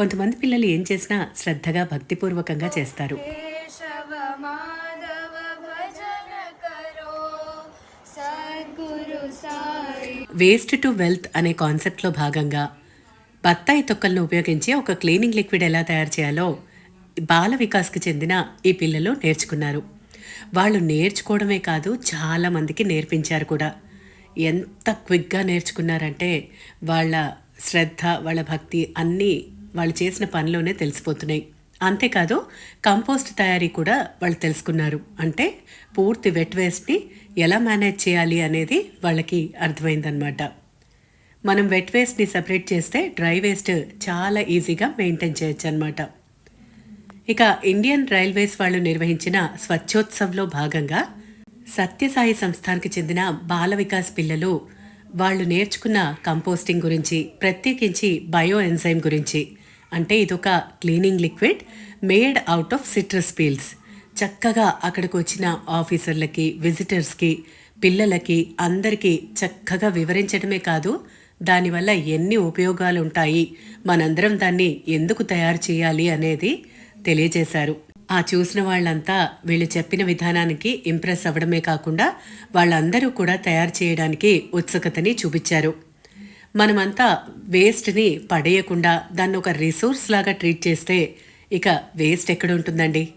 కొంతమంది పిల్లలు ఏం చేసినా శ్రద్ధగా భక్తిపూర్వకంగా చేస్తారు. వేస్ట్ టు వెల్త్ అనే కాన్సెప్ట్లో భాగంగా బత్తాయి తొక్కలను ఉపయోగించి ఒక క్లీనింగ్ లిక్విడ్ ఎలా తయారు చేయాలో బాల వికాస్కి చెందిన ఈ పిల్లలు నేర్చుకున్నారు. వాళ్ళు నేర్చుకోవడమే కాదు చాలామందికి నేర్పించారు కూడా. ఎంత క్విక్గా నేర్చుకున్నారంటే వాళ్ళ శ్రద్ధ వాళ్ళ భక్తి అన్నీ వాళ్ళు చేసిన పనిలోనే తెలిసిపోతున్నాయి. అంతేకాదు కంపోస్ట్ తయారీ కూడా వాళ్ళు తెలుసుకున్నారు. అంటే పూర్తి వెట్ వేస్ట్ని ఎలా మేనేజ్ చేయాలి అనేది వాళ్ళకి అర్థమైందనమాట మనం వెట్ వేస్ట్ని సపరేట్ చేస్తే డ్రై వేస్ట్ చాలా ఈజీగా మెయింటైన్ చేయొచ్చు అనమాట ఇక ఇండియన్ రైల్వేస్ వాళ్ళు నిర్వహించిన స్వచ్ఛోత్సవ్లో భాగంగా సత్యసాయి సంస్థానికి చెందిన బాల వికాస్ పిల్లలు వాళ్ళు నేర్చుకున్న కంపోస్టింగ్ గురించి ప్రత్యేకించి బయో ఎంజైమ్ గురించి అంటే ఇదొక cleaning liquid made out of citrus peels. చక్కగా అక్కడికి వచ్చిన ఆఫీసర్లకి విజిటర్స్కి పిల్లలకి అందరికీ చక్కగా వివరించడమే కాదు దానివల్ల ఎన్ని ఉపయోగాలు ఉంటాయి మనందరం దాన్ని ఎందుకు తయారు చేయాలి అనేది తెలియజేశారు. ఆ చూసిన వాళ్ళంతా వీళ్ళు చెప్పిన విధానానికి ఇంప్రెస్ అవ్వడమే కాకుండా వాళ్ళందరూ కూడా తయారు చేయడానికి ఉత్సుకతని చూపించారు. మనమంతా వేస్ట్ని పడేయకుండా దాన్ని ఒక రిసోర్స్ లాగా ట్రీట్ చేస్తే ఇక వేస్ట్ ఎక్కడ ఉంటుందండి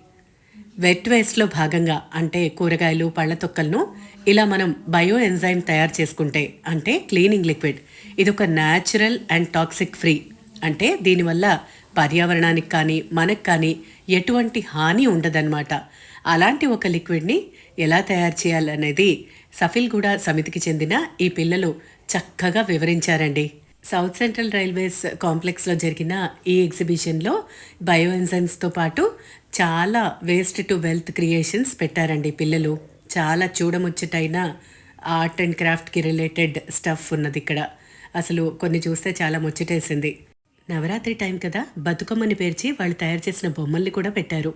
వెట్ వేస్ట్లో భాగంగా అంటే కూరగాయలు పళ్ళ తొక్కలను ఇలా మనం బయో ఎంజైమ్ తయారు చేసుకుంటే అంటే క్లీనింగ్ లిక్విడ్. ఇది ఒక న్యాచురల్ అండ్ టాక్సిక్ ఫ్రీ. అంటే దీనివల్ల పర్యావరణానికి కానీ మనకు కానీ ఎటువంటి హాని ఉండదన్నమాట. అలాంటి ఒక లిక్విడ్ని ఎలా తయారు చేయాలనేది సఫిల్గూడ సమితికి చెందిన ఈ పిల్లలు చక్కగా వివరించారండి. సౌత్ సెంట్రల్ రైల్వేస్ కాంప్లెక్స్లో జరిగిన ఈ ఎగ్జిబిషన్లో బయోఎన్జైమ్స్తో పాటు చాలా వేస్ట్ టు వెల్త్ క్రియేషన్స్ పెట్టారండి పిల్లలు. చాలా చూడముచ్చటైన ఆర్ట్ అండ్ క్రాఫ్ట్కి రిలేటెడ్ స్టఫ్ ఉన్నది ఇక్కడ. అసలు కొన్ని చూస్తే చాలా ముచ్చటేసింది. నవరాత్రి టైం కదా బతుకమ్మని పేర్చి వాళ్ళు తయారు చేసిన బొమ్మల్ని కూడా పెట్టారు.